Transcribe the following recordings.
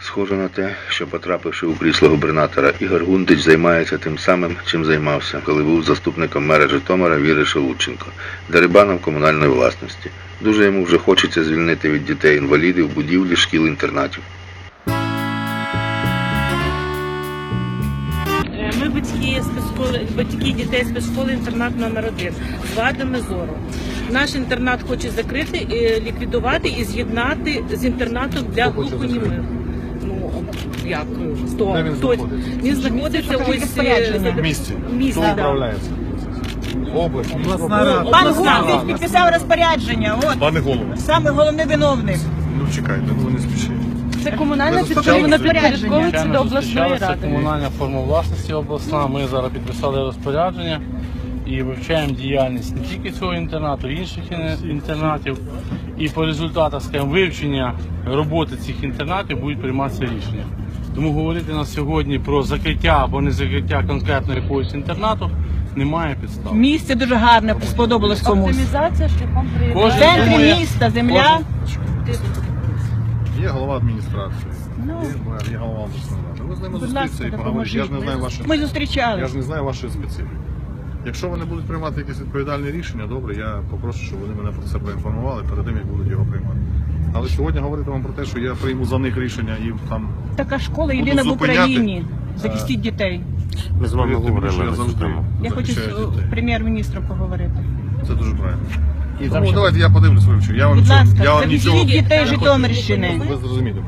Схоже на те, що потрапивши у крісло губернатора, Ігор Гундич займається тим самим, чим займався, коли був заступником мера Житомира Віри Шелудченко, дерибаном комунальної власності. Дуже йому вже хочеться звільнити від дітей інвалідів будівлі шкіл-інтернатів. Е, Ми батьки спецшколи, батьки дітей спецшколи інтернат номер 1 з вадами зору. Наш інтернат хоче закрити, е, ліквідувати і з'єднати з інтернатом для глухонімих. Ну як хто Де він хто знаходиться? він знаходиться ось е, В місті. місті, Хто управляється? Область. Обласна Пан рада. Підписав розпорядження. От Пане голово. саме головний виновник. Ну чекайте, ну не спішіть. Це комунальне Ви підприємство підпорядковується до обласної ради. комунальна форма власності обласна. Ми зараз підписали розпорядження і вивчаємо діяльність не тільки цього інтернату, інших інтернатів. І по результатах скажімо, вивчення роботи цих інтернатів будуть прийматися рішення. Тому говорити на сьогодні про закриття або не закриття конкретно якогось інтернату немає підстав. Місце дуже гарне, сподобалось комусь. Оптимізація шляхом В приєднання. Кожен центрі міста, земля. Є голова адміністрації, Ну. є мер, є голова обласної ради. Ви з ними зустріться і поговорите. Я ж не знаю вашої Ми я ж не знаю вашої специфіки. Якщо вони будуть приймати якісь відповідальні рішення, добре, я попрошу, щоб вони мене про це проінформували перед тим, як будуть його приймати. Але сьогодні говорити вам про те, що я прийму за них рішення і там Така школа єдина в Україні. Захистіть дітей. Ми з вами говорили я. Я хочу з прем'єр-міністром поговорити. Це дуже правильно. Тому давайте я подивлюсь вивчу. Я вам Будь нічого, ласка, я вам нічого, нічого дітей Житомирщини. ви зрозумієте.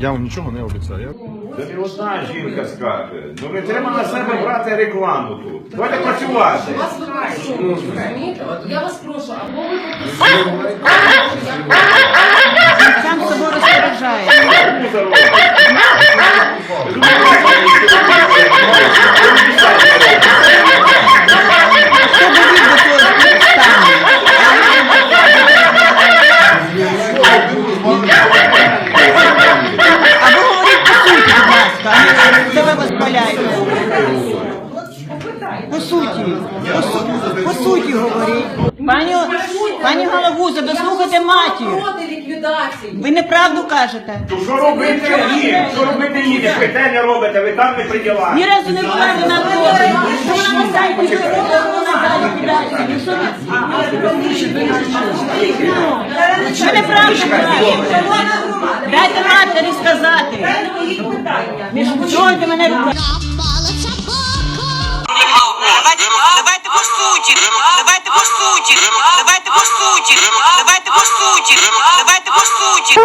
Я вам нічого не обіцяю. Це не одна жінка скаже. Ну не треба на себе брати рекламу тут. Давайте працювати. вас прошу, розумієте? Я вас прошу, або ви. Сам собою розпоряджає. Хто довів до цього стану? Або говоріть по суті, будь ласка, а не себе визволяєте. По суті, по, су- по суті говоріть. Пані, пані Галагуза, дослухайте матір. Проти ліквідації. Ви неправду кажете. То що робити їм? Що робити їм? Як ви те не робите, ви там не Ні разу не була ви на виборі. Що на сайті вона ліквідації? Ну, що ви- неправду кажете. Дайте матері сказати. Чого ти мене суті, давайте по суті, давайте по суті, давайте по суті.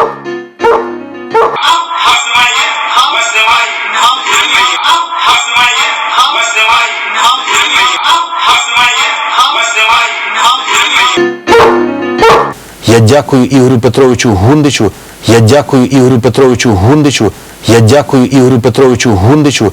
Я дякую Ігорю Петровичу Гундичу. Я дякую Ігорю Петровичу Гундичу. Я дякую Ігорю Петровичу Гундичу.